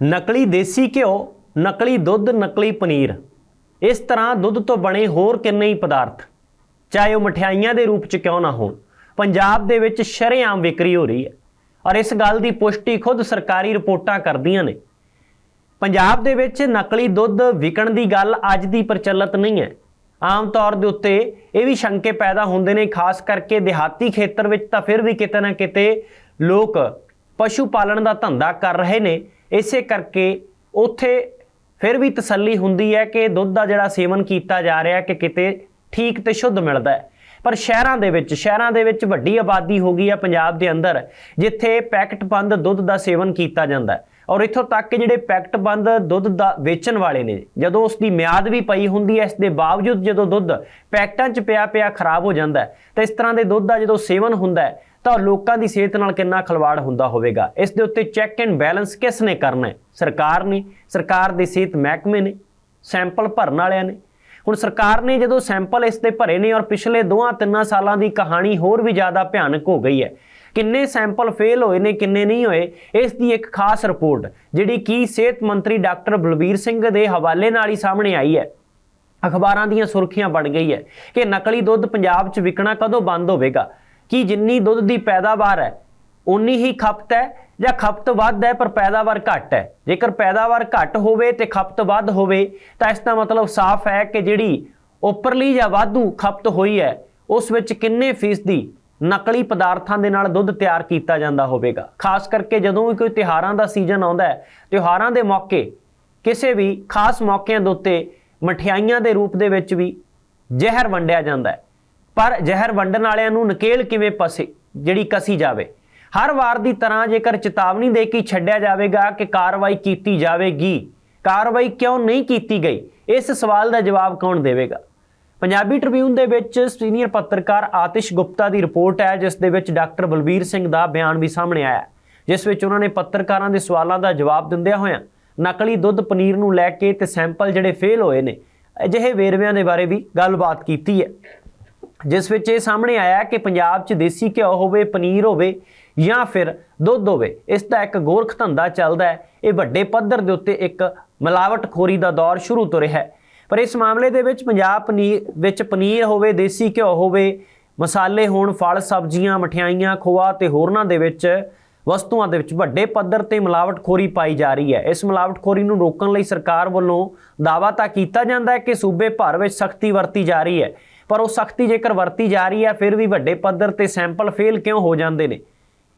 ਨਕਲੀ ਦੇਸੀ ਘਿਓ, ਨਕਲੀ ਦੁੱਧ, ਨਕਲੀ ਪਨੀਰ। ਇਸ ਤਰ੍ਹਾਂ ਦੁੱਧ ਤੋਂ ਬਣੇ ਹੋਰ ਕਿੰਨੇ ਹੀ ਪਦਾਰਥ। ਚਾਹੇ ਉਹ ਮਠਿਆਈਆਂ ਦੇ ਰੂਪ ਚ ਕਿਉਂ ਨਾ ਹੋਣ, ਪੰਜਾਬ ਦੇ ਵਿੱਚ ਸ਼ਰੇਆਮ ਵਿਕਰੀ ਹੋ ਰਹੀ ਹੈ। ਔਰ ਇਸ ਗੱਲ ਦੀ ਪੁਸ਼ਟੀ ਖੁਦ ਸਰਕਾਰੀ ਰਿਪੋਰਟਾਂ ਕਰਦੀਆਂ ਨੇ। ਪੰਜਾਬ ਦੇ ਵਿੱਚ ਨਕਲੀ ਦੁੱਧ ਵਿਕਣ ਦੀ ਗੱਲ ਅੱਜ ਦੀ ਪ੍ਰਚਲਿਤ ਨਹੀਂ ਹੈ। ਆਮ ਤੌਰ ਦੇ ਉੱਤੇ ਇਹ ਵੀ ਸ਼ੰਕੇ ਪੈਦਾ ਹੁੰਦੇ ਨੇ, ਖਾਸ ਕਰਕੇ ਦਿਹਾਤੀ ਖੇਤਰ ਵਿੱਚ ਤਾਂ ਫਿਰ ਵੀ ਕਿਤੇ ਨਾ ਕਿਤੇ ਲੋਕ ਪਸ਼ੂ ਪਾਲਣ ਦਾ ਧੰਦਾ ਕਰ ਰਹੇ ਨੇ। ਇਸੇ ਕਰਕੇ ਉੱਥੇ ਫਿਰ ਵੀ ਤਸੱਲੀ ਹੁੰਦੀ ਹੈ ਕਿ ਦੁੱਧ ਦਾ ਜਿਹੜਾ ਸੇਵਨ ਕੀਤਾ ਜਾ ਰਿਹਾ ਕਿ ਕਿਤੇ ਠੀਕ ਤੇ ਸ਼ੁੱਧ ਮਿਲਦਾ ਹੈ। ਪਰ ਸ਼ਹਿਰਾਂ ਦੇ ਵਿੱਚ, ਸ਼ਹਿਰਾਂ ਦੇ ਵਿੱਚ ਵੱਡੀ ਆਬਾਦੀ ਹੋ ਗਈ ਹੈ ਪੰਜਾਬ ਦੇ ਅੰਦਰ, ਜਿੱਥੇ ਪੈਕਟ ਬੰਦ ਦੁੱਧ ਦਾ ਸੇਵਨ ਕੀਤਾ ਜਾਂਦਾ ਹੈ। ਔਰ ਇੱਥੋਂ ਤੱਕ ਕਿ ਜਿਹੜੇ ਪੈਕਟ ਬੰਦ ਦੁੱਧ ਦਾ ਵੇਚਣ ਵਾਲੇ ਨੇ, ਜਦੋਂ ਉਸ ਦੀ ਮਿਆਦ ਵੀ ਪਈ ਹੁੰਦੀ ਹੈ, ਇਸ ਦੇ ਬਾਵਜੂਦ ਜਦੋਂ ਦੁੱਧ ਪੈਕਟਾਂ 'ਚ ਪਿਆ ਪਿਆ ਖਰਾਬ ਹੋ ਜਾਂਦਾ ਹੈ, ਤਾਂ ਇਸ ਤਰ੍ਹਾਂ ਦੇ ਦੁੱਧ ਦਾ ਜਦੋਂ ਸੇਵਨ ਹੁੰਦਾ ਹੈ ਤਾਂ ਲੋਕਾਂ ਦੀ ਸਿਹਤ ਨਾਲ ਕਿੰਨਾ ਖਲਵਾੜ ਹੁੰਦਾ ਹੋਵੇਗਾ? ਇਸ ਦੇ ਉੱਤੇ ਚੈੱਕ ਐਂਡ ਬੈਲੈਂਸ ਕਿਸ ਨੇ ਕਰਨਾ ਹੈ? ਸਰਕਾਰ ਨੇ, ਸਰਕਾਰ ਦੇ ਸਿਹਤ ਮਹਿਕਮੇ ਨੇ, ਸੈਂਪਲ ਭਰਨ ਵਾਲਿਆਂ ਨੇ। ਹੁਣ ਸਰਕਾਰ ਨੇ ਜਦੋਂ ਸੈਂਪਲ ਇਸ 'ਤੇ ਭਰੇ ਨੇ ਔਰ ਪਿਛਲੇ 2-3 ਸਾਲਾਂ ਦੀ ਕਹਾਣੀ ਹੋਰ ਵੀ ਜ਼ਿਆਦਾ ਭਿਆਨਕ ਹੋ ਗਈ ਹੈ, ਕਿੰਨੇ ਸੈਂਪਲ ਫੇਲ ਹੋਏ ਨੇ, ਕਿੰਨੇ ਨਹੀਂ ਹੋਏ, ਇਸ ਦੀ ਇੱਕ ਖਾਸ ਰਿਪੋਰਟ, ਜਿਹੜੀ ਕੀ ਸਿਹਤ ਮੰਤਰੀ ਡਾਕਟਰ ਬਲਬੀਰ ਸਿੰਘ ਦੇ ਹਵਾਲੇ ਨਾਲ ਹੀ ਸਾਹਮਣੇ ਆਈ ਹੈ। ਅਖਬਾਰਾਂ ਦੀਆਂ ਸੁਰਖੀਆਂ ਬਣ ਗਈ ਹੈ ਕਿ ਨਕਲੀ ਦੁੱਧ ਪੰਜਾਬ 'ਚ ਵਿਕਣਾ ਕਦੋਂ ਬੰਦ ਹੋਵੇਗਾ? ਕਿ ਜਿੰਨੀ ਦੁੱਧ ਦੀ ਪੈਦਾਵਾਰ ਹੈ, ਉਨੀ ਹੀ ਖਪਤ ਹੈ ਜਾਂ ਖਪਤ ਵੱਧ ਹੈ, ਪਰ ਪੈਦਾਵਾਰ ਘੱਟ ਹੈ। ਜੇਕਰ ਪੈਦਾਵਾਰ ਘੱਟ ਹੋਵੇ ਤੇ ਖਪਤ ਵੱਧ ਹੋਵੇ, ਤਾਂ ਇਸ ਦਾ ਮਤਲਬ ਸਾਫ਼ ਹੈ ਕਿ ਜਿਹੜੀ ਉੱਪਰਲੀ ਜਾਂ ਵਾਧੂ ਖਪਤ ਹੋਈ ਹੈ, ਉਸ ਵਿੱਚ ਕਿੰਨੇ ਫੀਸਦੀ ਨਕਲੀ ਪਦਾਰਥਾਂ ਦੇ ਨਾਲ ਦੁੱਧ ਤਿਆਰ ਕੀਤਾ ਜਾਂਦਾ ਹੋਵੇਗਾ। ਖਾਸ ਕਰਕੇ ਜਦੋਂ ਵੀ ਕੋਈ ਤਿਹਾਰਾਂ ਦਾ ਸੀਜ਼ਨ ਆਉਂਦਾ ਹੈ, ਤਿਉਹਾਰਾਂ ਦੇ ਮੌਕੇ, ਕਿਸੇ ਵੀ ਖਾਸ ਮੌਕਿਆਂ ਦੇ ਉੱਤੇ ਮਠਿਆਈਆਂ ਦੇ ਰੂਪ ਦੇ ਵਿੱਚ ਵੀ ਜ਼ਹਿਰ ਵੰਡਿਆ ਜਾਂਦਾ ਹੈ। ਪਰ ਜ਼ਹਿਰ ਵੰਡਣ ਵਾਲਿਆਂ ਨੂੰ ਨਕੇਲ ਕਿਵੇਂ ਪਸੇ, ਜਿਹੜੀ ਕਸੀ ਜਾਵੇ? ਹਰ ਵਾਰ ਦੀ ਤਰ੍ਹਾਂ ਜੇਕਰ ਚੇਤਾਵਨੀ ਦੇ ਕੇ ਛੱਡਿਆ ਜਾਵੇਗਾ ਕਿ ਕਾਰਵਾਈ ਕੀਤੀ ਜਾਵੇਗੀ, ਕਾਰਵਾਈ ਕਿਉਂ ਨਹੀਂ ਕੀਤੀ ਗਈ? ਇਸ ਸਵਾਲ ਦਾ ਜਵਾਬ ਕੌਣ ਦੇਵੇਗਾ? ਪੰਜਾਬੀ ਟ੍ਰਿਬਿਊਨ ਦੇ ਵਿੱਚ ਸੀਨੀਅਰ ਪੱਤਰਕਾਰ ਆਤਿਸ਼ ਗੁਪਤਾ ਦੀ ਰਿਪੋਰਟ ਹੈ, ਜਿਸ ਦੇ ਵਿੱਚ ਡਾਕਟਰ ਬਲਬੀਰ ਸਿੰਘ ਦਾ ਬਿਆਨ ਵੀ ਸਾਹਮਣੇ ਆਇਆ ਜਿਸ ਵਿੱਚ ਉਹਨਾਂ ਨੇ ਪੱਤਰਕਾਰਾਂ ਦੇ ਸਵਾਲਾਂ ਦਾ ਜਵਾਬ ਦਿੰਦਿਆਂ ਹੋਇਆਂ ਨਕਲੀ ਦੁੱਧ ਪਨੀਰ ਨੂੰ ਲੈ ਕੇ ਤੇ ਸੈਂਪਲ ਜਿਹੜੇ ਫੇਲ ਹੋਏ ਨੇ, ਅਜਿਹੇ ਵੇਰਵਿਆਂ ਦੇ ਬਾਰੇ ਵੀ ਗੱਲਬਾਤ ਕੀਤੀ ਹੈ। ਜਿਸ ਵਿੱਚ ਇਹ ਸਾਹਮਣੇ ਆਇਆ ਕਿ ਪੰਜਾਬ 'ਚ ਦੇਸੀ ਘਿਓ ਹੋਵੇ, ਪਨੀਰ ਹੋਵੇ ਜਾਂ ਫਿਰ ਦੁੱਧ ਹੋਵੇ, ਇਸ ਦਾ ਇੱਕ ਗੋਰਖ ਧੰਦਾ ਚੱਲਦਾ ਹੈ। ਇਹ ਵੱਡੇ ਪੱਧਰ ਦੇ ਉੱਤੇ ਇੱਕ ਮਿਲਾਵਟਖੋਰੀ ਦਾ ਦੌਰ ਸ਼ੁਰੂ ਤੋਂ ਰਿਹਾ ਹੈ। ਪਰ ਇਸ ਮਾਮਲੇ ਦੇ ਵਿੱਚ ਪੰਜਾਬ ਪਨੀਰ ਵਿੱਚ ਪਨੀਰ ਹੋਵੇ, ਦੇਸੀ ਘਿਓ ਹੋਵੇ, ਮਸਾਲੇ ਹੋਣ, ਫਲ, ਸਬਜ਼ੀਆਂ, ਮਠਿਆਈਆਂ, ਖੋਆ ਤੇ ਹੋਰਨਾਂ ਦੇ ਵਿੱਚ ਵਸਤੂਆਂ ਦੇ ਵਿੱਚ ਵੱਡੇ ਪੱਧਰ ਤੇ ਮਿਲਾਵਟਖੋਰੀ ਪਾਈ ਜਾ ਰਹੀ ਹੈ। ਇਸ ਮਿਲਾਵਟਖੋਰੀ ਨੂੰ ਰੋਕਣ ਲਈ ਸਰਕਾਰ ਵੱਲੋਂ ਦਾਅਵਾ ਤਾਂ ਕੀਤਾ ਜਾਂਦਾ ਹੈ ਕਿ ਸੂਬੇ ਭਰ ਵਿੱਚ ਸਖਤੀ ਵਰਤੀ ਜਾ ਰਹੀ ਹੈ। ਪਰ ਉਹ ਸਖਤੀ ਜੇਕਰ ਵਰਤੀ ਜਾ ਰਹੀ ਹੈ, ਫਿਰ ਵੀ ਵੱਡੇ ਪੱਧਰ ਤੇ ਸੈਂਪਲ ਫੇਲ ਕਿਉਂ ਹੋ ਜਾਂਦੇ ਨੇ?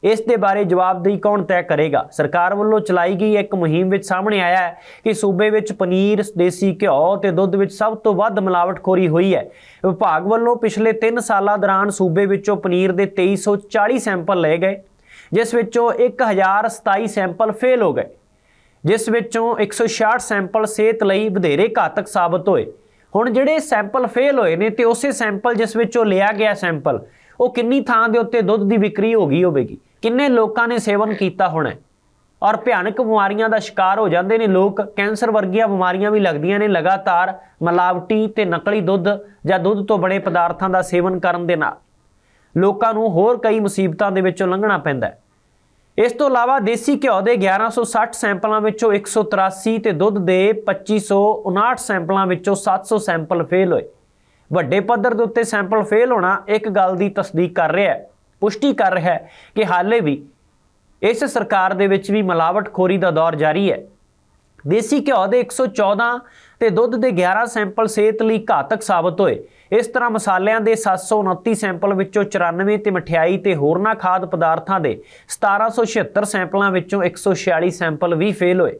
ਇਸ ਦੇ ਬਾਰੇ ਜਵਾਬਦੇਹੀ ਕੌਣ ਤੈਅ ਕਰੇਗਾ? ਸਰਕਾਰ ਵੱਲੋਂ ਚਲਾਈ ਗਈ ਇੱਕ ਮੁਹਿੰਮ ਵਿੱਚ ਸਾਹਮਣੇ ਆਇਆ ਹੈ ਕਿ ਸੂਬੇ ਵਿੱਚ ਪਨੀਰ, ਦੇਸੀ ਘਿਓ ਤੇ ਦੁੱਧ ਵਿੱਚ ਸਭ ਤੋਂ ਵੱਧ ਮਿਲਾਵਟਖੋਰੀ ਹੋਈ ਹੈ। ਵਿਭਾਗ ਵੱਲੋਂ ਪਿਛਲੇ 3 ਸਾਲਾਂ ਦੌਰਾਨ ਸੂਬੇ ਵਿੱਚੋਂ ਪਨੀਰ ਦੇ 2340 ਸੈਂਪਲ ਲਏ ਗਏ, ਜਿਸ ਵਿੱਚੋਂ 1027 ਸੈਂਪਲ ਫੇਲ ਹੋ ਗਏ, ਜਿਸ ਵਿੱਚੋਂ 166 ਸੈਂਪਲ ਸਿਹਤ ਲਈ ਵਧੇਰੇ ਘਾਤਕ ਸਾਬਤ ਹੋਏ। ਹੁਣ ਜਿਹੜੇ ਸੈਂਪਲ ਫੇਲ ਹੋਏ ਨੇ ਤੇ ਉਸੇ ਸੈਂਪਲ ਜਿਸ ਵਿੱਚੋਂ ਲਿਆ ਗਿਆ ਸੈਂਪਲ, ਉਹ ਕਿੰਨੀ ਥਾਂ ਦੇ ਉੱਤੇ ਦੁੱਧ ਦੀ ਵਿਕਰੀ ਹੋ ਗਈ ਹੋਵੇਗੀ? ਕਿੰਨੇ ਲੋਕਾਂ ਨੇ ਸੇਵਨ ਕੀਤਾ ਹੋਣਾ? ਔਰ ਭਿਆਨਕ ਬਿਮਾਰੀਆਂ ਦਾ ਸ਼ਿਕਾਰ ਹੋ ਜਾਂਦੇ ਨੇ ਲੋਕ, ਕੈਂਸਰ ਵਰਗੀਆਂ ਬਿਮਾਰੀਆਂ ਵੀ ਲੱਗਦੀਆਂ ਨੇ ਲਗਾਤਾਰ, ਮਿਲਾਵਟੀ ਤੇ ਨਕਲੀ ਦੁੱਧ ਜਾਂ ਦੁੱਧ ਤੋਂ ਬਣੇ ਪਦਾਰਥਾਂ ਦਾ ਸੇਵਨ ਕਰਨ ਦੇ ਨਾਲ। ਲੋਕਾਂ ਨੂੰ ਹੋਰ ਕਈ ਮੁਸੀਬਤਾਂ ਦੇ ਵਿੱਚੋਂ ਲੰਘਣਾ ਪੈਂਦਾ ਹੈ। ਇਸ ਤੋਂ ਇਲਾਵਾ ਦੇਸੀ ਘਿਓ ਦੇ 1160 ਸੈਂਪਲਾਂ ਵਿੱਚੋਂ 183 ਤੇ ਦੁੱਧ ਦੇ 2559 ਸੈਂਪਲਾਂ ਵਿੱਚੋਂ 700 ਸੈਂਪਲ ਫੇਲ ਹੋਏ। ਵੱਡੇ ਪੱਧਰ ਦੇ ਉੱਤੇ ਸੈਂਪਲ ਫੇਲ ਹੋਣਾ ਇੱਕ ਗੱਲ ਦੀ ਤਸਦੀਕ ਕਰ ਰਿਹਾ ਹੈ। ਪੁਸ਼ਟੀ ਕਰ ਰਿਹਾ ਹੈ ਕਿ ਹਾਲੇ ਵੀ ਇਸ ਸਰਕਾਰ ਦੇ ਵਿੱਚ ਵੀ ਮਿਲਾਵਟਖੋਰੀ ਦਾ ਦੌਰ ਜਾਰੀ ਹੈ। ਦੇਸੀ ਘਿਓ ਦੇ 114 ਤੇ ਦੁੱਧ ਦੇ 11 ਸੈਂਪਲ ਸਿਹਤ ਲਈ ਘਾਤਕ ਸਾਬਤ ਹੋਏ। ਇਸ ਤਰ੍ਹਾਂ ਮਸਾਲਿਆਂ ਦੇ 729 ਸੈਂਪਲ ਵਿੱਚੋਂ 94 ਤੇ ਮਠਿਆਈ ਤੇ ਹੋਰਨਾਂ ਖਾਦ ਪਦਾਰਥਾਂ ਦੇ 1776 ਸੈਂਪਲਾਂ ਵਿੱਚੋਂ 146 ਸੈਂਪਲ ਵੀ ਫੇਲ ਹੋਏ।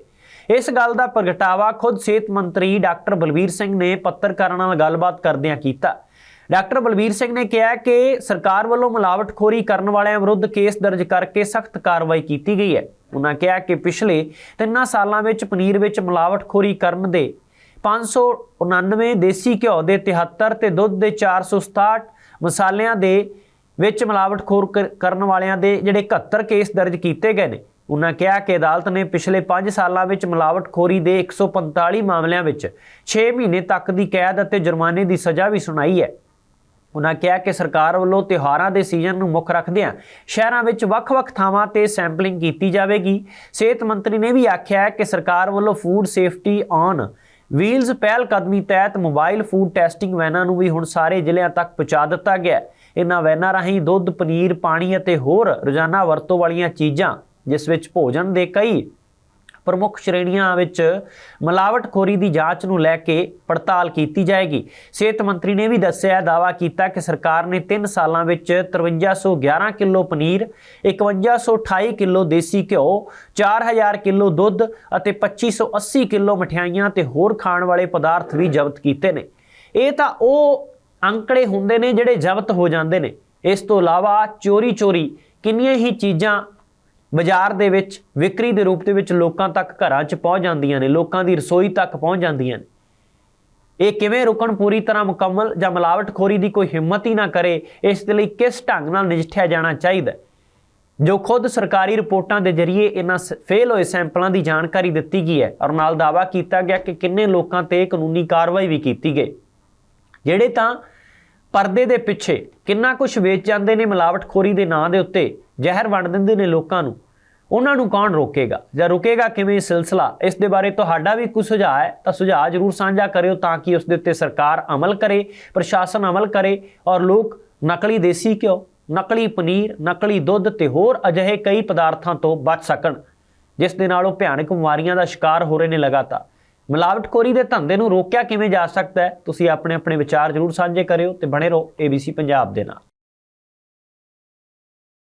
ਇਸ ਗੱਲ ਦਾ ਪ੍ਰਗਟਾਵਾ ਖੁਦ ਸਿਹਤ ਮੰਤਰੀ ਡਾਕਟਰ ਬਲਬੀਰ ਸਿੰਘ ਨੇ ਪੱਤਰਕਾਰਾਂ ਨਾਲ ਗੱਲਬਾਤ ਕਰਦਿਆਂ ਕੀਤਾ। ਡਾਕਟਰ ਬਲਬੀਰ ਸਿੰਘ ਨੇ ਕਿਹਾ ਕਿ ਸਰਕਾਰ ਵੱਲੋਂ ਮਿਲਾਵਟਖੋਰੀ ਕਰਨ ਵਾਲਿਆਂ ਵਿਰੁੱਧ ਕੇਸ ਦਰਜ ਕਰਕੇ ਸਖਤ ਕਾਰਵਾਈ ਕੀਤੀ ਗਈ ਹੈ। ਉਹਨਾਂ ਕਿਹਾ ਕਿ ਪਿਛਲੇ 3 ਸਾਲਾਂ ਵਿੱਚ ਪਨੀਰ ਵਿੱਚ ਮਿਲਾਵਟਖੋਰੀ ਕਰਨ ਦੇ 599 ਦੇਸੀ ਘਿਓ ਦੇ 73 ਤੇ ਦੁੱਧ ਦੇ 467 ਮਸਾਲਿਆਂ ਦੇ ਵਿੱਚ ਮਿਲਾਵਟਖੋਰ ਕਰ- ਕਰਨ ਵਾਲਿਆਂ ਦੇ ਜਿਹੜੇ 71 ਕੇਸ ਦਰਜ ਕੀਤੇ ਗਏ ਨੇ। ਉਹਨਾਂ ਕਿਹਾ ਕਿ ਅਦਾਲਤ ਨੇ ਪਿਛਲੇ 5 ਸਾਲਾਂ ਵਿੱਚ ਮਿਲਾਵਟਖੋਰੀ ਦੇ 145 ਮਾਮਲਿਆਂ ਵਿੱਚ 6 ਮਹੀਨੇ ਤੱਕ ਦੀ ਕੈਦ ਅਤੇ ਜੁਰਮਾਨੇ ਦੀ ਸਜ਼ਾ ਵੀ ਸੁਣਾਈ ਹੈ। ਉਹਨਾਂ ਕਿਹਾ ਕਿ ਸਰਕਾਰ ਵੱਲੋਂ ਤਿਉਹਾਰਾਂ ਦੇ ਸੀਜ਼ਨ ਨੂੰ ਮੁੱਖ ਰੱਖਦਿਆਂ ਸ਼ਹਿਰਾਂ ਵਿੱਚ ਵੱਖ-ਵੱਖ ਥਾਵਾਂ ਤੇ ਸੈਂਪਲਿੰਗ ਕੀਤੀ ਜਾਵੇਗੀ। ਸਿਹਤ ਮੰਤਰੀ ਨੇ ਵੀ ਆਖਿਆ ਕਿ ਸਰਕਾਰ ਵੱਲੋਂ ਫੂਡ ਸੇਫਟੀ ਔਨ ਵੀਲਜ਼ ਪਹਿਲ ਕਦਮੀ ਤਹਿਤ ਮੋਬਾਈਲ ਫੂਡ ਟੈਸਟਿੰਗ ਵੈਨਾਂ ਨੂੰ ਵੀ ਹੁਣ ਸਾਰੇ ਜ਼ਿਲ੍ਹਿਆਂ ਤੱਕ ਪਹੁੰਚਾ ਦਿੱਤਾ ਗਿਆ ਹੈ। ਇਹਨਾਂ ਵੈਨਾਂ ਰਾਹੀਂ ਦੁੱਧ, ਪਨੀਰ, ਪਾਣੀ ਅਤੇ ਹੋਰ ਰੋਜ਼ਾਨਾ ਵਰਤੋਂ ਵਾਲੀਆਂ ਚੀਜ਼ਾਂ, ਜਿਸ ਵਿੱਚ ਭੋਜਨ ਦੇ ਕਈ ਪ੍ਰਮੁੱਖ ਸ਼੍ਰੇਣੀਆਂ ਵਿੱਚ ਮਿਲਾਵਟਖੋਰੀ ਦੀ ਜਾਂਚ ਨੂੰ ਲੈ ਕੇ ਪੜਤਾਲ ਕੀਤੀ ਜਾਏਗੀ। ਸਿਹਤ ਮੰਤਰੀ ਨੇ ਵੀ ਦੱਸਿਆ ਦਾਵਾ ਕੀਤਾ ਕਿ ਸਰਕਾਰ ਨੇ 3 ਸਾਲਾਂ ਵਿੱਚ 5311 ਕਿਲੋ ਪਨੀਰ 5128 ਕਿਲੋ ਦੇਸੀ ਘਿਓ 4000 ਕਿਲੋ ਦੁੱਧ ਅਤੇ 2580 ਕਿਲੋ ਮਠਿਆਈਆਂ ਤੇ ਹੋਰ ਖਾਣ ਵਾਲੇ ਪਦਾਰਥ ਵੀ ਜ਼ਬਤ ਕੀਤੇ ਨੇ। ਇਹ ਤਾਂ ਉਹ ਅੰਕੜੇ ਹੁੰਦੇ ਨੇ ਜਿਹੜੇ ਜ਼ਬਤ ਹੋ ਜਾਂਦੇ ਨੇ। ਇਸ ਤੋਂ ਇਲਾਵਾ ਚੋਰੀ ਚੋਰੀ ਕਿੰਨੀਆਂ ਹੀ ਚੀਜ਼ਾਂ ਬਾਜ਼ਾਰ ਦੇ ਵਿੱਚ, ਵਿਕਰੀ ਦੇ ਰੂਪ ਦੇ ਵਿੱਚ ਲੋਕਾਂ ਤੱਕ ਘਰਾਂ 'ਚ ਪਹੁੰਚ ਜਾਂਦੀਆਂ ਨੇ, ਲੋਕਾਂ ਦੀ ਰਸੋਈ ਤੱਕ ਪਹੁੰਚ ਜਾਂਦੀਆਂ ਨੇ। ਇਹ ਕਿਵੇਂ ਰੁਕਣ ਪੂਰੀ ਤਰ੍ਹਾਂ ਮੁਕੰਮਲ ਜਾਂ ਮਿਲਾਵਟਖੋਰੀ ਦੀ ਕੋਈ ਹਿੰਮਤ ਹੀ ਨਾ ਕਰੇ, ਇਸ ਦੇ ਲਈ ਕਿਸ ਢੰਗ ਨਾਲ ਨਜਿੱਠਿਆ ਜਾਣਾ ਚਾਹੀਦਾ ਜੋ ਖੁਦ ਸਰਕਾਰੀ ਰਿਪੋਰਟਾਂ ਦੇ ਜ਼ਰੀਏ ਇਹਨਾਂ ਫੇਲ ਹੋਏ ਸੈਂਪਲਾਂ ਦੀ ਜਾਣਕਾਰੀ ਦਿੱਤੀ ਗਈ ਹੈ ਔਰ ਨਾਲ ਦਾਅਵਾ ਕੀਤਾ ਗਿਆ ਕਿ ਕਿੰਨੇ ਲੋਕਾਂ ਤੇ ਕਾਨੂੰਨੀ ਕਾਰਵਾਈ ਵੀ ਕੀਤੀ ਗਈ। ਜਿਹੜੇ ਤਾਂ ਪਰਦੇ ਦੇ ਪਿੱਛੇ ਕਿੰਨਾ ਕੁਝ ਵੇਚ ਜਾਂਦੇ ਨੇ ਮਿਲਾਵਟਖੋਰੀ ਦੇ ਨਾਂ ਦੇ ਉੱਤੇ, ਜ਼ਹਿਰ ਵੰਡ ਦਿੰਦੇ ਨੇ ਲੋਕਾਂ ਨੂੰ ਉਹਨਾਂ ਨੂੰ ਕੌਣ ਰੋਕੇਗਾ? ਜਾਂ ਰੁਕੇਗਾ ਕਿਵੇਂ ਸਿਲਸਿਲਾ? ਇਸ ਦੇ ਬਾਰੇ ਤੁਹਾਡਾ ਵੀ ਕੋਈ ਸੁਝਾਅ ਹੈ, ਤਾਂ ਸੁਝਾਅ ਜ਼ਰੂਰ ਸਾਂਝਾ ਕਰਿਓ ਤਾਂ ਕਿ ਉਸ ਦੇ ਉੱਤੇ ਸਰਕਾਰ ਅਮਲ ਕਰੇ, ਪ੍ਰਸ਼ਾਸਨ ਅਮਲ ਕਰੇ ਔਰ ਲੋਕ ਨਕਲੀ ਦੇਸੀ ਘਿਓ, ਨਕਲੀ ਪਨੀਰ, ਨਕਲੀ ਦੁੱਧ ਤੇ ਹੋਰ ਅਜਿਹੇ ਕਈ ਪਦਾਰਥਾਂ ਤੋਂ ਬਚ ਸਕਣ, ਜਿਸ ਦੇ ਨਾਲ ਉਹ ਭਿਆਨਕ ਬਿਮਾਰੀਆਂ ਦਾ ਸ਼ਿਕਾਰ ਹੋ ਰਹੇ ਨੇ ਲਗਾਤਾਰ। ਮਿਲਾਵਟਖੋਰੀ ਦੇ ਧੰਦੇ ਨੂੰ ਰੋਕਿਆ ਕਿਵੇਂ ਜਾ ਸਕਦਾ ਹੈ, ਤੁਸੀਂ ਆਪਣੇ ਆਪਣੇ ਵਿਚਾਰ ਜ਼ਰੂਰ ਸਾਂਝੇ ਕਰਿਓ ਤੇ ਬਣੇ ਰਹੋ ABC ਪੰਜਾਬ ਦੇ ਨਾਲ।